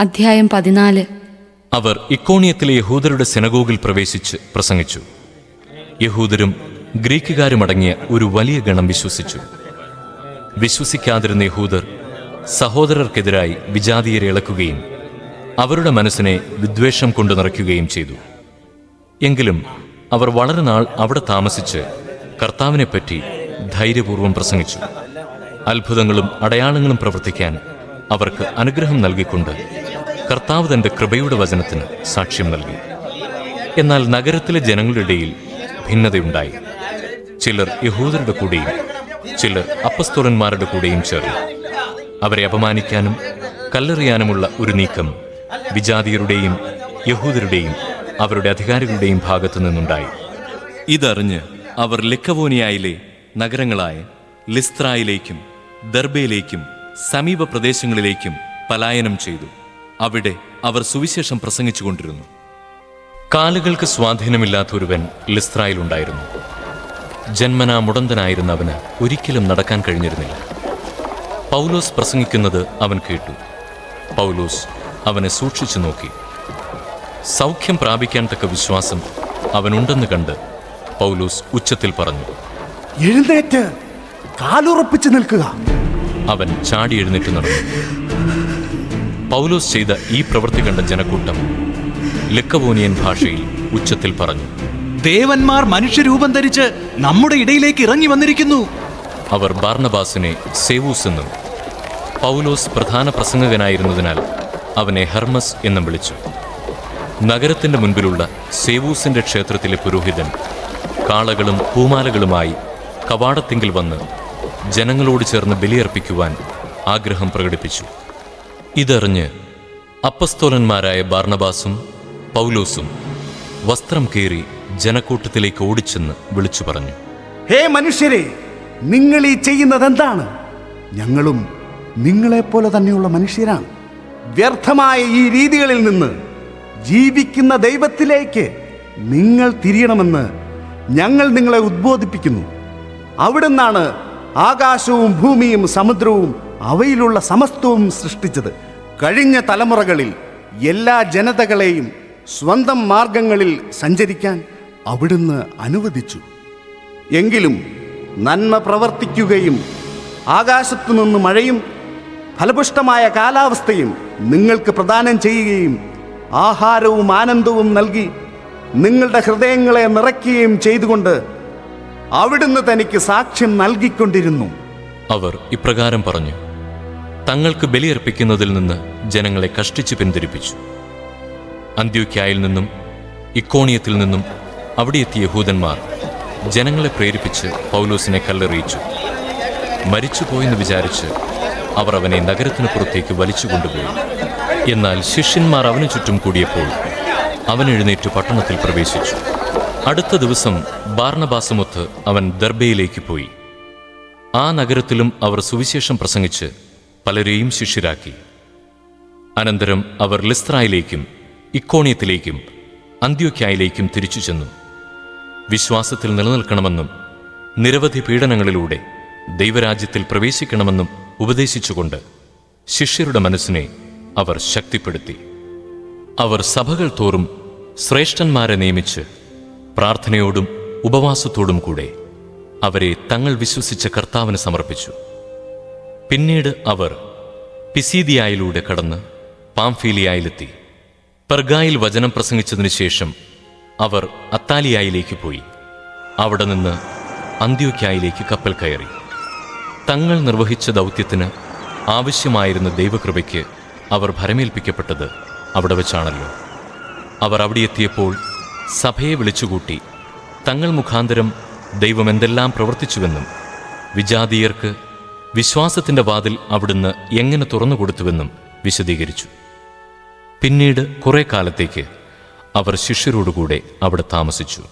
അധ്യായം പതിനാല്. അവർ ഇക്കോണിയത്തിലെ യഹൂദരുടെ സെനഗോഗിൽ പ്രവേശിച്ച് പ്രസംഗിച്ചു. യഹൂദരും ഗ്രീക്കുകാരുമടങ്ങിയ ഒരു വലിയ ഗണം വിശ്വസിച്ചു. വിശ്വസിക്കാതിരുന്ന യഹൂദർ സഹോദരർക്കെതിരായി വിജാതീയരെ ഇളക്കുകയും അവരുടെ മനസ്സിനെ വിദ്വേഷം കൊണ്ടു നിറയ്ക്കുകയും ചെയ്തു. എങ്കിലും അവർ വളരെ നാൾ അവിടെ താമസിച്ച് കർത്താവിനെപ്പറ്റി ധൈര്യപൂർവം പ്രസംഗിച്ചു. അത്ഭുതങ്ങളും അടയാളങ്ങളും പ്രവർത്തിക്കാൻ അവർക്ക് അനുഗ്രഹം നൽകിക്കൊണ്ട് കർത്താവ് തന്റെ കൃപയുടെ വചനത്തിന് സാക്ഷ്യം നൽകി. എന്നാൽ നഗരത്തിലെ ജനങ്ങളുടെ ഇടയിൽ ഭിന്നതയുണ്ടായി. ചിലർ യഹൂദരുടെ കൂടെയും ചിലർ അപ്പസ്തോലന്മാരുടെ കൂടെയും ചേർന്നു. അവരെ അപമാനിക്കാനും കല്ലെറിയാനുമുള്ള ഒരു നീക്കം വിജാതിയരുടെയും യഹൂദരുടെയും അവരുടെ അധികാരികളുടെയും ഭാഗത്തു നിന്നുണ്ടായി. ഇതറിഞ്ഞ് അവർ ലെക്കവോനിയായിലെ നഗരങ്ങളായ ലിസ്ത്രായിലേക്കും ദർബയിലേക്കും സമീപ പ്രദേശങ്ങളിലേക്കും പലായനം ചെയ്തു. അവിടെ അവർ സുവിശേഷം പ്രസംഗിച്ചുകൊണ്ടിരുന്നു കാലുകൾക്ക് സ്വാധീനമില്ലാത്ത ഒരുവൻ ലിസ്ത്രായിലുണ്ടായിരുന്നു. ജന്മനാ മുടന്തനായിരുന്ന അവന് ഒരിക്കലും നടക്കാൻ കഴിഞ്ഞിരുന്നില്ല. പൗലോസ് പ്രസംഗിക്കുന്നത് അവൻ കേട്ടു. പൗലോസ് അവനെ സൂക്ഷിച്ചു നോക്കി. സൗഖ്യം പ്രാപിക്കാൻ തക്ക വിശ്വാസം അവനുണ്ടെന്ന് കണ്ട് പൗലോസ് ഉച്ചത്തിൽ പറഞ്ഞു എഴുന്നേറ്റ് കാലുറപ്പിച്ച് നിൽക്കുക. അവൻ ചാടി എഴുന്നേറ്റ് നടന്നു. പൗലോസ് ചെയ്ത ഈ പ്രവൃത്തി കണ്ട ജനക്കൂട്ടം ലക്കവോനിയൻ ഭാഷയിൽ ഉച്ചത്തിൽ പറഞ്ഞു ദേവന്മാർ മനുഷ്യരൂപം ധരിച്ച് നമ്മുടെ ഇടയിലേക്ക് ഇറങ്ങി വന്നിരിക്കുന്നു. അവർ ബാർണബാസിനെ സേവൂസ് എന്നും പൗലോസ് പ്രധാന പ്രസംഗകനായിരുന്നതിനാൽ അവനെ ഹെർമസ് എന്നും വിളിച്ചു. നഗരത്തിന്റെ മുൻപിലുള്ള സേവൂസിന്റെ ക്ഷേത്രത്തിലെ പുരോഹിതൻ കാളകളും പൂമാലകളുമായി കവാടത്തിങ്കിൽ വന്ന് ജനങ്ങളോട് ചേർന്ന് ബലിയർപ്പിക്കുവാൻ ആഗ്രഹം പ്രകടിപ്പിച്ചു. ഇതറിഞ്ഞ് അപ്പസ്തോലന്മാരായ ബാർണബാസും പൗലോസും വസ്ത്രം കീറി ജനക്കൂട്ടത്തിലേക്ക് ഓടിച്ചെന്ന് വിളിച്ചു പറഞ്ഞു. ഹേ മനുഷ്യരെ നിങ്ങൾ ഈ ചെയ്യുന്നത് എന്താണ് ഞങ്ങളും നിങ്ങളെപ്പോലെ തന്നെയുള്ള മനുഷ്യരാണ്. വ്യർത്ഥമായ ഈ രീതികളിൽ നിന്ന് ജീവിക്കുന്ന ദൈവത്തിലേക്ക് നിങ്ങൾ തിരിയണമെന്ന് ഞങ്ങൾ നിങ്ങളെ ഉദ്ബോധിപ്പിക്കുന്നു. അവിടുന്നാണ് ആകാശവും ഭൂമിയും സമുദ്രവും അവയിലുള്ള സമസ്തവും സൃഷ്ടിച്ചത് കഴിഞ്ഞ തലമുറകളിൽ എല്ലാ ജനതകളെയും സ്വന്തം മാർഗങ്ങളിൽ സഞ്ചരിക്കാൻ അവിടുന്ന് അനുവദിച്ചു. എങ്കിലും നന്മ പ്രവർത്തിക്കുകയും ആകാശത്തു നിന്ന് മഴയും ഫലപുഷ്ടമായ കാലാവസ്ഥയും നിങ്ങൾക്ക് പ്രദാനം ചെയ്യുകയും ആഹാരവും ആനന്ദവും നൽകി നിങ്ങളുടെ ഹൃദയങ്ങളെ നിറയ്ക്കുകയും ചെയ്തുകൊണ്ട് അവിടുന്ന് തനിക്ക് സാക്ഷ്യം നൽകിക്കൊണ്ടിരുന്നു. അവർ ഇപ്രകാരം പറഞ്ഞു തങ്ങൾക്ക് ബലിയർപ്പിക്കുന്നതിൽ നിന്ന് ജനങ്ങളെ കഷ്ടിച്ച് പിന്തിരിപ്പിച്ചു. അന്ത്യോക്യായിൽ നിന്നും ഇക്കോണിയത്തിൽ നിന്നും അവിടെ എത്തിയ യഹൂദന്മാർ ജനങ്ങളെ പ്രേരിപ്പിച്ച് പൗലോസിനെ കല്ലെറിയിച്ചു. മരിച്ചുപോയെന്ന് വിചാരിച്ച് അവർ അവനെ നഗരത്തിന് പുറത്തേക്ക് വലിച്ചു കൊണ്ടുപോയി. എന്നാൽ ശിഷ്യന്മാർ അവന് ചുറ്റും കൂടിയപ്പോൾ അവൻ എഴുന്നേറ്റ് പട്ടണത്തിൽ പ്രവേശിച്ചു. അടുത്ത ദിവസം ബാർണബാസമൊത്ത് അവൻ ദർബയിലേക്ക് പോയി. ആ നഗരത്തിലും അവർ സുവിശേഷം പ്രസംഗിച്ച് പലരെയും ശിഷ്യരാക്കി. അനന്തരം അവർ ലിസ്ത്രായിലേക്കും ഇക്കോണിയത്തിലേക്കും അന്ത്യോക്യായിലേക്കും തിരിച്ചു ചെന്നു. വിശ്വാസത്തിൽ നിലനിൽക്കണമെന്നും നിരവധി പീഡനങ്ങളിലൂടെ ദൈവരാജ്യത്തിൽ പ്രവേശിക്കണമെന്നും ഉപദേശിച്ചുകൊണ്ട് ശിഷ്യരുടെ മനസ്സിനെ അവർ ശക്തിപ്പെടുത്തി. അവർ സഭകൾ തോറും ശ്രേഷ്ഠന്മാരെ നിയമിച്ച് പ്രാർത്ഥനയോടും ഉപവാസത്തോടും കൂടെ അവരെ തങ്ങൾ വിശ്വസിച്ച കർത്താവിന് സമർപ്പിച്ചു. പിന്നീട് അവർ പിസീദിയായിലൂടെ കടന്ന് പാംഫീലിയായിലെത്തി. പെർഗായിൽ വചനം പ്രസംഗിച്ചതിനു ശേഷം അവർ അത്താലിയായിലേക്ക് പോയി. അവിടെ നിന്ന് അന്ത്യോക്യായിലേക്ക് കപ്പൽ കയറി. തങ്ങൾ നിർവഹിച്ച ദൗത്യത്തിന് ആവശ്യമായിരുന്ന ദൈവകൃപയ്ക്ക് അവർ ഭരമേൽപ്പിക്കപ്പെട്ടത് അവിടെ വെച്ചാണല്ലോ. അവർ അവിടെ എത്തിയപ്പോൾ സഭയെ വിളിച്ചുകൂട്ടി തങ്ങൾ മുഖാന്തരം ദൈവം എന്തെല്ലാം പ്രവർത്തിച്ചുവെന്നും വിജാതീയർക്ക് വിശ്വാസത്തിന്റെ വാതിൽ അവിടുന്ന് എങ്ങനെ തുറന്നു കൊടുത്തുവെന്നും വിശദീകരിച്ചു. പിന്നീട് കുറേ കാലത്തേക്ക് അവർ ശിഷ്യരോടുകൂടെ അവിടെ താമസിച്ചു.